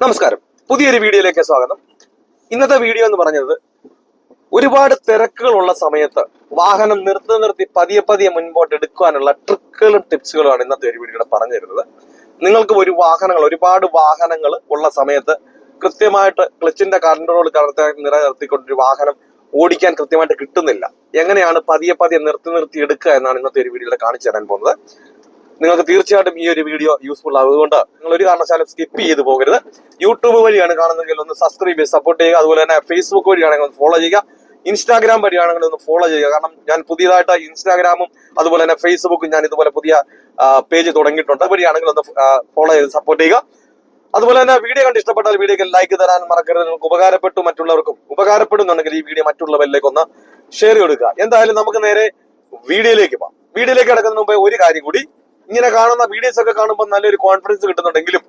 നമസ്കാരം. പുതിയൊരു വീഡിയോയിലേക്ക് സ്വാഗതം. ഇന്നത്തെ വീഡിയോ എന്ന് പറഞ്ഞത് ഒരുപാട് തിരക്കുകളുള്ള സമയത്ത് വാഹനം നിർത്തി നിർത്തി പതിയെ പതിയെ മുൻപോട്ട് എടുക്കാനുള്ള ട്രിക്കുകളും ടിപ്സുകളുമാണ് ഇന്നത്തെ ഒരു വീഡിയോയുടെ പറഞ്ഞു തരുന്നത്. നിങ്ങൾക്ക് ഒരു വാഹനങ്ങൾ ഒരുപാട് വാഹനങ്ങൾ ഉള്ള സമയത്ത് കൃത്യമായിട്ട് ക്ലച്ചിന്റെ കൺട്രോൾ കറക്റ്റായിട്ട് നിലനിർത്തിക്കൊണ്ട് ഒരു വാഹനം ഓടിക്കാൻ കൃത്യമായിട്ട് കിട്ടുന്നില്ല. എങ്ങനെയാണ് പതിയെ പതിയെ നിർത്തി നിർത്തി എടുക്കുക എന്നാണ് ഇന്നത്തെ ഒരു വീഡിയോയിൽ കാണിച്ചു തരാൻ പോകുന്നത്. നിങ്ങൾക്ക് തീർച്ചയായിട്ടും ഈ ഒരു വീഡിയോ യൂസ്ഫുൾ ആവും. അതുകൊണ്ട് നിങ്ങൾ ഒരു കാരണവശാലും സ്കിപ്പ് ചെയ്ത് പോകരുത്. യൂട്യൂബ് വഴിയാണ് കാണുന്നതെങ്കിൽ ഒന്ന് സബ്സ്ക്രൈബ് ചെയ്ത് സപ്പോർട്ട് ചെയ്യുക. അതുപോലെ തന്നെ ഫേസ്ബുക്ക് വഴിയാണെങ്കിൽ ഒന്ന് ഫോളോ ചെയ്യുക. ഇൻസ്റ്റാഗ്രാം വഴിയാണെങ്കിൽ ഒന്ന് ഫോളോ ചെയ്യുക. കാരണം ഞാൻ പുതിയതായിട്ട് ഇൻസ്റ്റാഗ്രാമും അതുപോലെ തന്നെ ഫേസ്ബുക്കും ഞാൻ ഇതുപോലെ പുതിയ പേജ് തുടങ്ങിയിട്ടുണ്ട്. വഴിയാണെങ്കിൽ ഒന്ന് ഫോളോ ചെയ്ത് സപ്പോർട്ട് ചെയ്യുക. അതുപോലെ തന്നെ വീഡിയോ കണ്ട് ഇഷ്ടപ്പെട്ടാൽ വീഡിയോക്ക് ലൈക്ക് തരാൻ മറക്കരുത്. നിങ്ങൾക്ക് ഉപകാരപ്പെട്ടു മറ്റുള്ളവർക്കും ഉപകാരപ്പെടുന്നുണ്ടെങ്കിൽ ഈ വീഡിയോ മറ്റുള്ളവരിലേക്ക് ഒന്ന് ഷെയർ കൊടുക്കുക. എന്തായാലും നമുക്ക് നേരെ വീഡിയോയിലേക്ക് പോകാം. വീഡിയോയിലേക്ക് കിടക്കുന്നതിന് മുമ്പേ ഒരു കാര്യം കൂടി ഇങ്ങനെ കാണുന്ന വീഡിയോസ് ഒക്കെ കാണുമ്പോൾ നല്ലൊരു കോൺഫിഡൻസ് കിട്ടുന്നുണ്ടെങ്കിലും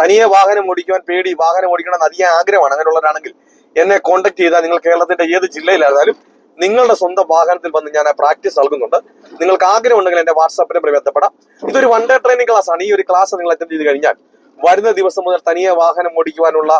തനിയെ വാഹനം ഓടിക്കുവാൻ പേടി വാഹനം ഓടിക്കണം അധികം ആഗ്രഹമാണ്. അങ്ങനെയുള്ളവരാണെങ്കിൽ എന്നെ കോൺടാക്ട് ചെയ്താൽ നിങ്ങൾ കേരളത്തിന്റെ ഏത് ജില്ലയിലായാലും നിങ്ങളുടെ സ്വന്തം വാഹനത്തിൽ വന്ന് ഞാൻ ആ പ്രാക്ടീസ് നൽകുന്നുണ്ട്. നിങ്ങൾക്ക് ആഗ്രഹം ഉണ്ടെങ്കിൽ എന്റെ വാട്സാപ്പിനെ ബന്ധപ്പെടാം. ഇതൊരു വൺ ഡേ ട്രെയിനിങ് ക്ലാസ് ആണ്. ഈ ഒരു ക്ലാസ് നിങ്ങൾ അറ്റൻഡ് ചെയ്ത് കഴിഞ്ഞാൽ വരുന്ന ദിവസം മുതൽ തനിയെ വാഹനം ഓടിക്കുവാനുള്ള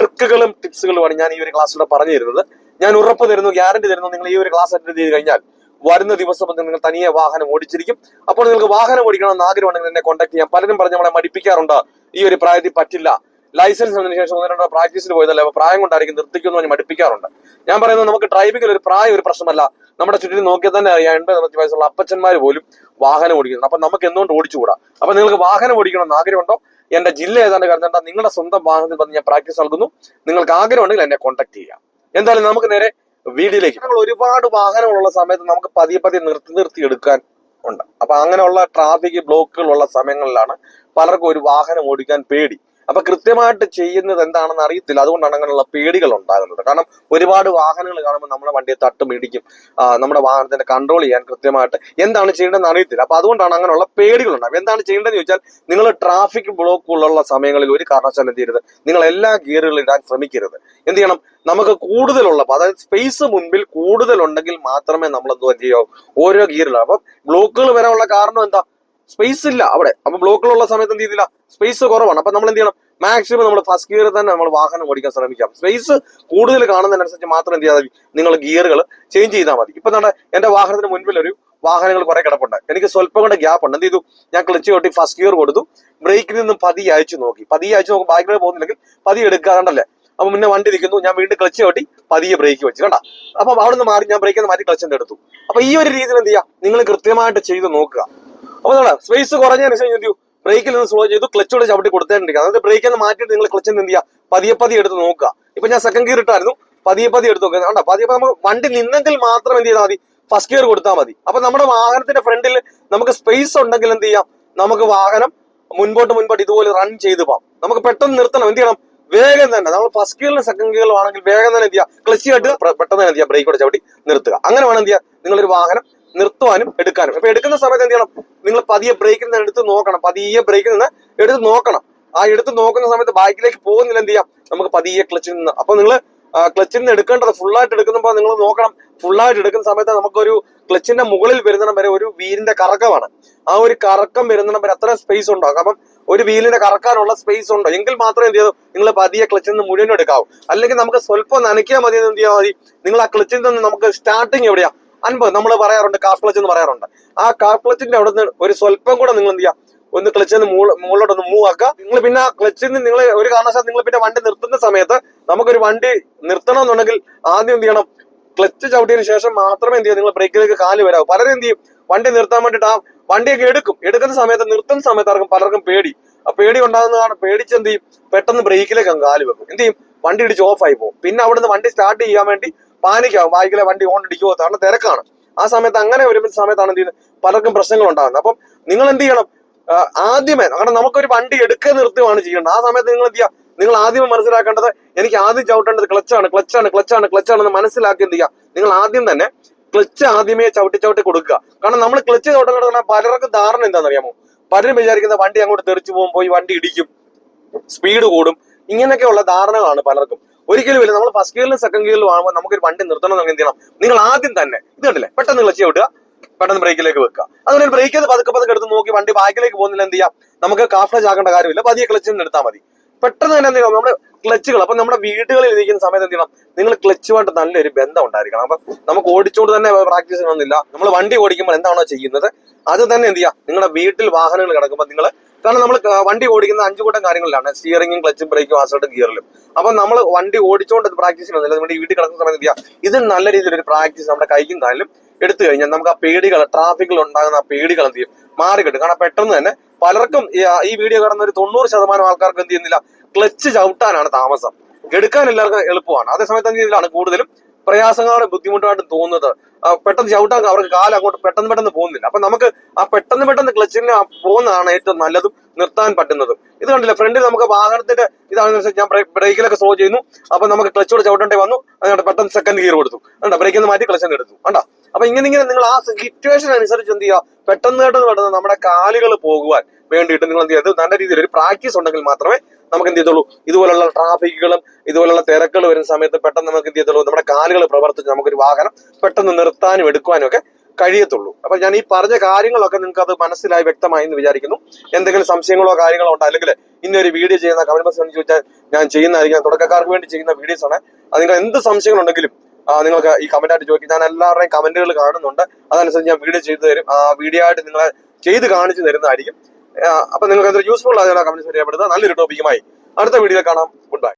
ട്രിക്കുകളും ടിപ്സുകളുമാണ് ഞാൻ ഈ ഒരു ക്ലാസ്സിലൂടെ പറഞ്ഞു തരുന്നത് ഞാൻ ഉറപ്പ് തരുന്നു ഗ്യാരണ്ടി തരുന്നു നിങ്ങൾ ഈ ഒരു ക്ലാസ് അറ്റൻഡ് ചെയ്ത് കഴിഞ്ഞാൽ വരുന്ന ദിവസം നിങ്ങൾ തനിയെ വാഹനം ഓടിച്ചിരിക്കും. അപ്പോൾ നിങ്ങൾക്ക് വാഹനം ഓടിക്കണം എന്ന് ആഗ്രഹമുണ്ടെങ്കിൽ എന്നെ കോൺടാക്ട് ചെയ്യാം. പലരും പറഞ്ഞ് നമ്മളെ മടിപ്പിക്കാറുണ്ട്. ഈ ഒരു പ്രായത്തിൽ പറ്റില്ല. ലൈസൻസ് വന്നതിന് ശേഷം ഒന്ന് രണ്ടോ പ്രാക്ടീസിൽ പോയതല്ല? പ്രായം കൊണ്ടായിരിക്കും നിർത്തിക്കുമെന്ന് പറഞ്ഞ് മടിപ്പിക്കാറുണ്ട്. ഞാൻ പറയുന്നത് നമുക്ക് ഡ്രൈവിംഗിൽ ഒരു പ്രായം ഒരു പ്രശ്നമല്ല. നമ്മുടെ ചുറ്റിന് നോക്കിയാൽ തന്നെ അറിയാം എൺപത് അറുപത്തി വയസ്സുള്ള അപ്പച്ചന്മാർ പോലും വാഹനം ഓടിക്കുന്നു. അപ്പൊ നമുക്ക് എന്തുകൊണ്ട് ഓടിച്ചുകൂടാ? അപ്പൊ നിങ്ങൾക്ക് വാഹനം ഓടിക്കണം എന്ന് ആഗ്രഹമുണ്ടോ? എന്റെ ജില്ല ഏതാണ്ട് കാരണം നിങ്ങളുടെ സ്വന്തം വാഹനത്തിൽ വന്ന് ഞാൻ പ്രാക്ടീസ് നൽകുന്നു. നിങ്ങൾക്ക് ആഗ്രഹമുണ്ടെങ്കിൽ എന്നെ കോൺടാക്ട് ചെയ്യാം. എന്തായാലും നമുക്ക് നേരെ വീഡിയോയിലേക്ക് നമ്മൾ ഒരുപാട് വാഹനങ്ങളുള്ള സമയത്ത് നമുക്ക് പതിയെ പതിയെ നിർത്തി നിർത്തി എടുക്കാൻ ഉണ്ട്. അപ്പൊ അങ്ങനെയുള്ള ട്രാഫിക് ബ്ലോക്കുകളുള്ള സമയങ്ങളിലാണ് പലർക്കും ഒരു വാഹനം ഓടിക്കാൻ പേടി. അപ്പൊ കൃത്യമായിട്ട് ചെയ്യുന്നത് എന്താണെന്ന് അറിയത്തില്ല. അതുകൊണ്ടാണ് അങ്ങനെയുള്ള പേടികൾ ഉണ്ടാകുന്നത്. കാരണം ഒരുപാട് വാഹനങ്ങൾ കാണുമ്പോൾ നമ്മുടെ വണ്ടിയെ തട്ടും ഇടിക്കും നമ്മുടെ വാഹനത്തിന്റെ കൺട്രോൾ ചെയ്യാൻ കൃത്യമായിട്ട് എന്താണ് ചെയ്യേണ്ടതെന്ന് അറിയത്തില്ല. അപ്പൊ അതുകൊണ്ടാണ് അങ്ങനെയുള്ള പേടികൾ ഉണ്ടാകും എന്താണ് ചെയ്യേണ്ടതെന്ന് ചോദിച്ചാൽ നിങ്ങൾ ട്രാഫിക് ബ്ലോക്ക് ഉള്ള സമയങ്ങളിൽ ഒരു കാരണവശാലും എന്ത് ചെയ്യരുത്. നിങ്ങൾ എല്ലാ ഗിയറുകളും ഇടാൻ ശ്രമിക്കരുത്. എന്ത് ചെയ്യണം? നമുക്ക് കൂടുതലുള്ള അതായത് സ്പേസ് മുൻപിൽ കൂടുതൽ ഉണ്ടെങ്കിൽ മാത്രമേ നമ്മൾ എന്തോ ചെയ്യാവൂ? ഓരോ ഗിയറിലും അപ്പൊ ബ്ലോക്കുകൾ വരാനുള്ള കാരണം എന്താ? സ്പേസ് ഇല്ല. അവിടെ. അപ്പൊ ബ്ലോക്കിലുള്ള സമയത്ത് എന്ത് ചെയ്തില്ല സ്പേസ് കുറവാണ്. അപ്പൊ നമ്മൾ എന്ത് ചെയ്യണം? മാക്സിമം നമ്മൾ ഫസ്റ്റ് ഗിയർ തന്നെ നമ്മൾ വാഹനം ഓടിക്കാൻ ശ്രമിക്കാം. സ്പേസ് കൂടുതൽ കാണുന്നതിനനുസരിച്ച് മാത്രം എന്ത് ചെയ്താൽ നിങ്ങൾ ഗിയറുകൾ ചേഞ്ച് ചെയ്താൽ മതി. ഇപ്പൊ നമ്മുടെ എന്റെ വാഹനത്തിന് മുൻപിൽ ഒരു വാഹനങ്ങൾ കുറെ കിടപ്പുണ്ട്. എനിക്ക് സ്വല്പം കൂടെ ഗ്യാപ്പ് ഉണ്ട്. എന്ത് ചെയ്തു? ഞാൻ ക്ലച്ച് കൊട്ടി ഫസ്റ്റ് ഗിയർ കൊടുത്തു. ബ്രേക്കിൽ നിന്നും പതി അയച്ചു നോക്കി. പതി അയച്ചു നോക്കി ബാക്കിൽ പോകുന്നില്ലെങ്കിൽ പതി എടുക്കാറുണ്ടല്ലേ? അപ്പൊ മുന്നേ വണ്ടി നിൽക്കുന്നു ഞാൻ വീണ്ടും ക്ലച്ച് കൊട്ടി പതിയെ ബ്രേക്ക് വെച്ച്. കണ്ട? അപ്പൊ അവിടെ നിന്ന് മാറി ഞാൻ ബ്രേക്കിൽ നിന്ന് മാറ്റി ക്ലച്ചിന്റെ എടുത്തു അപ്പൊ ഈ ഒരു രീതിയിൽ എന്ത് ചെയ്യാം? നിങ്ങൾ കൃത്യമായിട്ട് ചെയ്ത് നോക്കുക. അപ്പൊ നമ്മളെ സ്പേസ് കുറഞ്ഞതിന് ശേഷം എന്ത് ചെയ്യും ബ്രേക്കിൽ നിന്ന് സ്ലോ ചെയ്തു ക്ലച്ചോട് ചവിട്ടി കൊടുത്തേണ്ടിരിക്കുക അതായത് ബ്രേക്കിൽ നിന്ന് മാറ്റിയിട്ട് നിങ്ങൾ ക്ലച്ച് എന്ത് ചെയ്യുക? പതിയെ പതിയെ എടുത്ത് നോക്കുക. ഇപ്പൊ ഞാൻ സെക്കൻഡ് ഗിയർ ഇട്ടായിരുന്നു. പതിയെ പതിയെ എടുത്ത് നോക്കുക. കണ്ടോ? പതിയെ നമുക്ക് വണ്ടി നിന്നെങ്കിൽ മാത്രം എന്ത് ചെയ്താൽ മതി? ഫസ്റ്റ് ഗിയർ കൊടുത്താൽ മതി. അപ്പൊ നമ്മുടെ വാഹനത്തിന്റെ ഫ്രണ്ടിൽ നമുക്ക് സ്പേസ് ഉണ്ടെങ്കിൽ എന്ത് ചെയ്യാം? നമുക്ക് വാഹനം മുൻപോട്ട് മുൻപോട്ട് ഇതുപോലെ റൺ ചെയ്ത് പോകാം. നമുക്ക് പെട്ടെന്ന് നിർത്തണം. എന്ത് ചെയ്യണം? വേഗം തന്നെ. നമ്മൾ ഫസ്റ്റ് ഗിയറിലും സെക്കൻഡ് ഗിയറിലും ആണെങ്കിൽ വേഗം തന്നെ എന്ത് ചെയ്യുക? ക്ലച്ച് കെട്ടുക. പെട്ടെന്ന് തന്നെ എന്ത് ചെയ്യുക? ബ്രേക്കോടെ ചവിട്ടി നിർത്തുക. അങ്ങനെ വേണം എന്ത് ചെയ്യുക? നിങ്ങളൊരു വാഹനം നിർത്തുവാനും എടുക്കാനും. അപ്പൊ എടുക്കുന്ന സമയത്ത് എന്ത് ചെയ്യണം? നിങ്ങൾ പതിയെ ബ്രേക്കിൽ നിന്ന് എടുത്ത് നോക്കണം. പതിയെ ബ്രേക്കിൽ നിന്ന് എടുത്ത് നോക്കണം. ആ എടുത്ത് നോക്കുന്ന സമയത്ത് ബാക്കിലേക്ക് പോകുന്നില്ല എന്ത് ചെയ്യാം? നമുക്ക് പതിയെ ക്ലച്ചിൽ നിന്ന്. അപ്പൊ നിങ്ങൾ ക്ലച്ചിൽ നിന്ന് എടുക്കേണ്ടത് ഫുള്ളായിട്ട് എടുക്കുമ്പോൾ നിങ്ങൾ നോക്കണം. ഫുള്ളായിട്ട് എടുക്കുന്ന സമയത്ത് നമുക്കൊരു ക്ലച്ചിന്റെ മുകളിൽ വരുന്നിടം വരെ ഒരു വീലിന്റെ കറക്കമാണ്. ആ ഒരു കറക്കം വരുന്നിടം വരെ അത്ര സ്പേസ് ഉണ്ടോ കാരണം ഒരു വീലിന്റെ കറക്കാനുള്ള സ്പേസ് ഉണ്ടോ? എങ്കിൽ മാത്രമേ എന്ത് ചെയ്തു നിങ്ങൾ പതിയെ ക്ലച്ചിൽ നിന്ന് മുഴുവൻ എടുക്കാവൂ. അല്ലെങ്കിൽ നമുക്ക് സ്വല്പം നനയ്ക്കാൻ മതി എന്ത് ചെയ്യാൽ മതി. നിങ്ങൾ ആ ക്ലച്ചിൽ നിന്ന് നമുക്ക് സ്റ്റാർട്ടിങ് എവിടെയാ? അൻപത് നമ്മൾ പറയാറുണ്ട് കാഫ് ക്ലച്ച് എന്ന് പറയാറുണ്ട്. ആ കാഫ് ക്ലച്ചിന്റെ അവിടെ നിന്ന് ഒരു സ്വല്പം കൂടെ നിങ്ങൾ എന്ത് ചെയ്യാം? ഒന്ന് ക്ലച്ചിൽ നിന്ന് മുകളിലോട്ട് ഒന്ന് മൂവ് ആക്കുക. നിങ്ങൾ പിന്നെ ആ ക്ലച്ചിൽ നിന്ന് നിങ്ങൾ ഒരു കാരണവശാൽ നിങ്ങൾ പിന്നെ വണ്ടി നിർത്തുന്ന സമയത്ത് നമുക്കൊരു വണ്ടി നിർത്തണം എന്നുണ്ടെങ്കിൽ ആദ്യം എന്ത് ചെയ്യണം? ക്ലച്ച് ചവിട്ടിയതിന് ശേഷം മാത്രമേ എന്ത് ചെയ്യും നിങ്ങൾ ബ്രേക്കിലേക്ക് കാൽ വരാവൂ. പലരും എന്ത് ചെയ്യും? വണ്ടി നിർത്താൻ വേണ്ടിയിട്ട് ആ വണ്ടിയൊക്കെ എടുക്കും. എടുക്കുന്ന സമയത്ത് നിർത്തുന്ന സമയത്ത് ആർക്കും പലർക്കും പേടി. ആ പേടി ഉണ്ടാകുന്നതാണ് പേടിച്ച് എന്ത് ചെയ്യും? പെട്ടെന്ന് ബ്രേക്കിലേക്ക് അങ്ങ് കാൽ വെക്കും. എന്ത് ചെയ്യും? വണ്ടി ഇടിച്ച് ഓഫ് ആയി പോകും. പിന്നെ അവിടുന്ന് വണ്ടി സ്റ്റാർട്ട് ചെയ്യാൻ വേണ്ടി പാനിക്കാവും. ബാക്കിലെ വണ്ടി ഓൺ ഇടിക്കുമോ കാരണം തിരക്കാണ്. ആ സമയത്ത് അങ്ങനെ വരുമ്പോൾ സമയത്താണ് എന്ത് ചെയ്യുന്നത്? പലർക്കും പ്രശ്നങ്ങൾ ഉണ്ടാകുന്നത്. അപ്പം നിങ്ങൾ എന്ത് ചെയ്യണം? ആദ്യമേ കാരണം നമുക്കൊരു വണ്ടി എടുക്കുക നിർത്തുകയാണ് ചെയ്യേണ്ടത്. ആ സമയത്ത് നിങ്ങൾ എന്ത് ചെയ്യുക? നിങ്ങൾ ആദ്യം മനസ്സിലാക്കേണ്ടത് എനിക്ക് ആദ്യം ചവിട്ടേണ്ടത് ക്ലച്ചാണ്. ക്ലച്ചാണ് ക്ലച്ചാണ് ക്ലച്ചാണെന്ന് മനസ്സിലാക്കി എന്ത് ചെയ്യുക? നിങ്ങൾ ആദ്യം തന്നെ ക്ലച്ച് ആദ്യമേ ചവിട്ടി ചവിട്ടി കൊടുക്കുക. കാരണം നമ്മൾ ക്ലച്ച് ചവിട്ടുന്ന പലർക്കും ധാരണ എന്താണെന്ന് അറിയാമോ പലരും വിചാരിക്കുന്ന വണ്ടി അങ്ങോട്ട് തെറിച്ചു പോകുമ്പോൾ ഈ വണ്ടി ഇടിക്കും. സ്പീഡ് കൂടും. ഇങ്ങനെയൊക്കെയുള്ള ധാരണകളാണ് പലർക്കും. ഒരിക്കലും ഇല്ല. നമ്മൾ ഫസ്റ്റ് ഗിയറിലും സെക്കൻഡ് ഗിയറിലും ആകുമ്പോൾ നമുക്കൊരു വണ്ടി നിർത്തണം എന്ന് എന്ത് ചെയ്യണം നിങ്ങൾ ആദ്യം തന്നെ. ഇത് കണ്ടില്ലേ? പെട്ടെന്ന് ക്ലച്ച് വിട്ടുക പെട്ടെന്ന് ബ്രേക്കിലേക്ക് വെക്കുക. അതുപോലെ ബ്രേക്ക് ചെയ്ത് പതുക്കെ പതുക്കെ എടുത്ത് നോക്കി വണ്ടി ബാക്കിലേക്ക് പോകുന്നില്ല എന്ത് ചെയ്യാം? നമുക്ക് കാഫ്ലജ് ആക്കേണ്ട കാര്യമില്ല. പതിയെ ക്ലച്ച് നിന്ന് എടുത്താൽ മതി. പെട്ടെന്ന് തന്നെ എന്ത് ചെയ്യണം? നമ്മുടെ ക്ലച്ചുകൾ അപ്പൊ നമ്മുടെ വീടുകളിൽ ഇരിക്കുന്ന സമയത്ത് എന്ത് ചെയ്യണം? നിങ്ങൾ ക്ലച്ചുമായിട്ട് നല്ലൊരു ബന്ധം ഉണ്ടായിരിക്കണം. അപ്പൊ നമുക്ക് ഓടിച്ചുകൊണ്ട് തന്നെ പ്രാക്ടീസ് ചെയ്യണമെന്നില്ല നമ്മൾ വണ്ടി ഓടിക്കുമ്പോൾ എന്താണോ ചെയ്യുന്നത്? അത് തന്നെ എന്ത് ചെയ്യാം? നിങ്ങളുടെ വീട്ടിൽ വാഹനങ്ങൾ കിടക്കുമ്പോൾ നിങ്ങൾ കാരണം നമ്മൾ വണ്ടി ഓടിക്കുന്ന അഞ്ചു കൂട്ടം കാര്യങ്ങളിലാണ്. സ്റ്റിയറിംഗും ക്ലച്ചും ബ്രേക്കും ആസോട്ടും ഗിയറിലും അപ്പൊ നമ്മൾ വണ്ടി ഓടിച്ചുകൊണ്ട് പ്രാക്ടീസ് ചെയ്യുന്നില്ല നമ്മുടെ വീട്ടിൽ കിടക്കുന്ന സമയത്ത് ചെയ്യുക ഇത് നല്ല രീതിയിൽ ഒരു പ്രാക്ടീസ് നമ്മുടെ കൈക്കും കാലിലും എടുത്തു കഴിഞ്ഞാൽ നമുക്ക് ആ പേടികൾ ട്രാഫിക്കിൽ ഉണ്ടാകുന്ന ആ പേടികൾ എന്ത് ചെയ്യും? മാറി കിട്ടും കാരണം പെട്ടെന്ന് തന്നെ പലർക്കും ഈ വീഡിയോ കാണുന്ന ഒരു തൊണ്ണൂറ് ശതമാനം ആൾക്കാർക്ക് എന്ത് ചെയ്യുന്നില്ല? ക്ലച്ച് ചവിട്ടാനാണ് താമസം. എടുക്കാൻ എല്ലാവർക്കും എളുപ്പമാണ്. അതേസമയത്ത് എന്ത് ചെയ്യുന്നതിലാണ് കൂടുതലും പ്രയാസങ്ങളുടെ ബുദ്ധിമുട്ടായിട്ട് തോന്നുന്നത്. പെട്ടെന്ന് ചവിട്ടാൻ അവർക്ക് കാലം അങ്ങോട്ട് പെട്ടെന്ന് പെട്ടെന്ന് പോകുന്നില്ല. അപ്പൊ നമുക്ക് ആ പെട്ടെന്ന് പെട്ടെന്ന് ക്ലച്ചിന് പോകുന്നതാണ് ഏറ്റവും നല്ലതും നിർത്താൻ പറ്റുന്നതും. ഇത് കണ്ടില്ല? ഫ്രണ്ടിൽ നമുക്ക് വാഹനത്തിന്റെ ഇതാണെന്ന് ഞാൻ ബ്രേക്കിലൊക്കെ സ്ലോ ചെയ്യുന്നു. അപ്പൊ നമുക്ക് ക്ലച്ചോട് ചവിട്ടേണ്ടി വന്നു. അതുകൊണ്ട് പെട്ടെന്ന് സെക്കൻഡ് ഗിയർ കൊടുത്തു. കണ്ടോ? ബ്രേക്കിൽ നിന്ന് മാറ്റി ക്ലച്ച് എടുത്തു. കണ്ടോ? അപ്പൊ ഇങ്ങനെ ഇങ്ങനെ നിങ്ങൾ ആ സിറ്റുവേഷൻ അനുസരിച്ച് എന്ത് ചെയ്യുക? പെട്ടെന്ന് പെട്ടെന്ന് പെട്ടെന്ന് നമ്മുടെ കാലുകൾ പോകുവാൻ വേണ്ടിയിട്ട് നിങ്ങൾ എന്ത് ചെയ്യുക? നല്ല രീതിയിൽ ഒരു പ്രാക്ടീസ് ഉണ്ടെങ്കിൽ മാത്രമേ നമുക്ക് എന്ത് ചെയ്തോളൂ ഇതുപോലുള്ള ട്രാഫിക്കുകളും ഇതുപോലുള്ള തിരക്കുകൾ വരുന്ന സമയത്ത് പെട്ടെന്ന് നമുക്ക് എന്ത് ചെയ്തോളൂ നമ്മുടെ കാലുകൾ പ്രവർത്തിച്ച് നമുക്കൊരു വാഹനം പെട്ടെന്ന് നിർത്താനും എടുക്കുവാനും ഒക്കെ കഴിയത്തുള്ളൂ. അപ്പൊ ഞാൻ ഈ പറഞ്ഞ കാര്യങ്ങളൊക്കെ നിങ്ങൾക്ക് അത് മനസ്സിലായി വ്യക്തമായി എന്ന് വിചാരിക്കുന്നു. എന്തെങ്കിലും സംശയങ്ങളോ കാര്യങ്ങളോ ഉണ്ടോ? അല്ലെങ്കിൽ ഇന്നൊരു വീഡിയോ ചെയ്യുന്ന കമന്റ് ബോക്സിൽ ചോദിച്ചാൽ ഞാൻ ചെയ്യുന്നതായിരിക്കും. തുടക്കക്കാർക്ക് വേണ്ടി ചെയ്യുന്ന വീഡിയോസ് ആണ്. അത് നിങ്ങൾ എന്ത് സംശയങ്ങളുണ്ടെങ്കിലും നിങ്ങൾക്ക് ഈ കമന്റ് ആയിട്ട് ചോദിക്കും. ഞാൻ എല്ലാവരുടെയും കമന്റുകൾ കാണുന്നുണ്ട്. അതനുസരിച്ച് ഞാൻ വീഡിയോ ചെയ്തു തരും. ആ വീഡിയോ ആയിട്ട് നിങ്ങളെ ചെയ്ത് കാണിച്ചു തരുന്നതായിരിക്കും. അപ്പൊ നിങ്ങൾക്ക് അതൊരു യൂസ്ഫുൾ ആയ കമന്റ് രേഖപ്പെടുത്തുക നല്ലൊരു ടോപ്പിക്കുമായി അടുത്ത വീഡിയോയിൽ കാണാം. Good bye